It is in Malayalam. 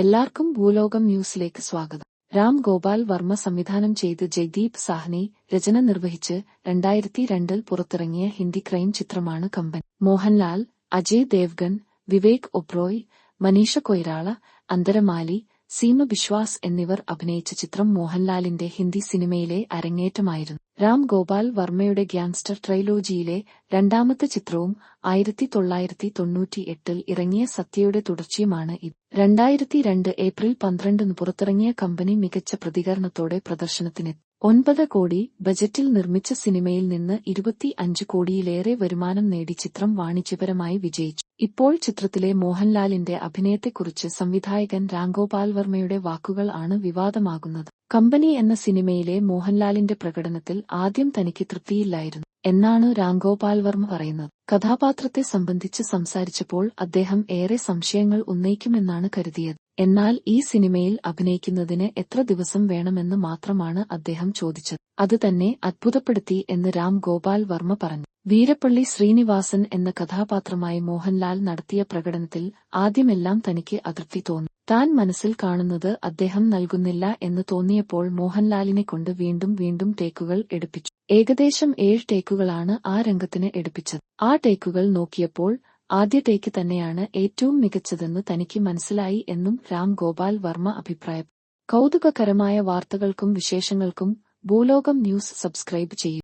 എല്ലാവർക്കും ഭൂലോകം ന്യൂസിലേക്ക് സ്വാഗതം. രാം ഗോപാൽ വർമ്മ സംവിധാനം ചെയ്ത് ജയ്ദീപ് സാഹ്നി രചന നിർവഹിച്ച് രണ്ടായിരത്തി രണ്ടിൽ പുറത്തിറങ്ങിയ ഹിന്ദി ക്രൈം ചിത്രമാണ് കമ്പൻ. മോഹൻലാൽ അജയ് ദേവ്ഗൻ വിവേക് ഒബ്രോയ് മനീഷ കൊയ്രാള അന്തരമാലി സീമ ബിശ്വാസ് എന്നിവർ അഭിനയിച്ച ചിത്രം മോഹൻലാലിന്റെ ഹിന്ദി സിനിമയിലെ അരങ്ങേറ്റമായിരുന്നു. രാം ഗോപാൽ വർമ്മയുടെ ഗ്യാങ്സ്റ്റർ ട്രൈലോജിയിലെ രണ്ടാമത്തെ ചിത്രവും ആയിരത്തി തൊള്ളായിരത്തി തൊണ്ണൂറ്റി എട്ടിൽ ഇറങ്ങിയ സത്യയുടെ തുടർച്ചയുമാണ് ഇത്. രണ്ടായിരത്തി രണ്ട് ഏപ്രിൽ പന്ത്രണ്ടിന് പുറത്തിറങ്ങിയ കമ്പനി മികച്ച പ്രതികരണത്തോടെ പ്രദർശനത്തിനെത്തി ഒൻപത് കോടി ബജറ്റിൽ നിർമ്മിച്ച സിനിമയിൽ നിന്ന് ഇരുപത്തി അഞ്ച് കോടിയിലേറെ വരുമാനം നേടി ചിത്രം വാണിജ്യപരമായി വിജയിച്ചു. ഇപ്പോൾ ചിത്രത്തിലെ മോഹൻലാലിന്റെ അഭിനയത്തെക്കുറിച്ച് സംവിധായകൻ രാംഗോപാൽ വർമ്മയുടെ വാക്കുകൾ ആണ് വിവാദമാകുന്നത്. കമ്പനി എന്ന സിനിമയിലെ മോഹൻലാലിന്റെ പ്രകടനത്തിൽ ആദ്യം തനിക്ക് തൃപ്തിയില്ലായിരുന്നു എന്നാണ് രാംഗോപാൽ വർമ്മ പറയുന്നത്. കഥാപാത്രത്തെ സംബന്ധിച്ച് സംസാരിച്ചപ്പോൾ അദ്ദേഹം ഏറെ സംശയങ്ങൾ ഉന്നയിക്കുമെന്നാണ് കരുതിയത്. എന്നാൽ ഈ സിനിമയിൽ അഭിനയിക്കുന്നതിന് എത്ര ദിവസം വേണമെന്ന് മാത്രമാണ് അദ്ദേഹം ചോദിച്ചത്. അത് തന്നെ അത്ഭുതപ്പെടുത്തി എന്ന് രാം ഗോപാൽ വർമ്മ പറഞ്ഞു. വീരപ്പള്ളി ശ്രീനിവാസൻ എന്ന കഥാപാത്രമായി മോഹൻലാൽ നടത്തിയ പ്രകടനത്തിൽ ആദ്യമെല്ലാം തനിക്ക് അതൃപ്തി തോന്നി. താൻ മനസ്സിൽ കാണുന്നത് അദ്ദേഹം നൽകുന്നില്ല എന്ന് തോന്നിയപ്പോൾ മോഹൻലാലിനെ കൊണ്ട് വീണ്ടും വീണ്ടും ടേക്കുകൾ എടുപ്പിച്ചു. ഏകദേശം ഏഴ് ടേക്കുകളാണ് ആ രംഗത്തിന് എടുപ്പിച്ചത്. ആ ടേക്കുകൾ നോക്കിയപ്പോൾ ആദ്യ ടേക്ക് തന്നെയാണ് ഏറ്റവും മികച്ചതെന്ന് തനിക്ക് മനസ്സിലായി എന്നും രാം ഗോപാൽ വർമ്മ അഭിപ്രായപ്പെട്ടു. കൗതുകകരമായ വാർത്തകൾക്കും വിശേഷങ്ങൾക്കും ഭൂലോകം ന്യൂസ് സബ്സ്ക്രൈബ് ചെയ്യൂ.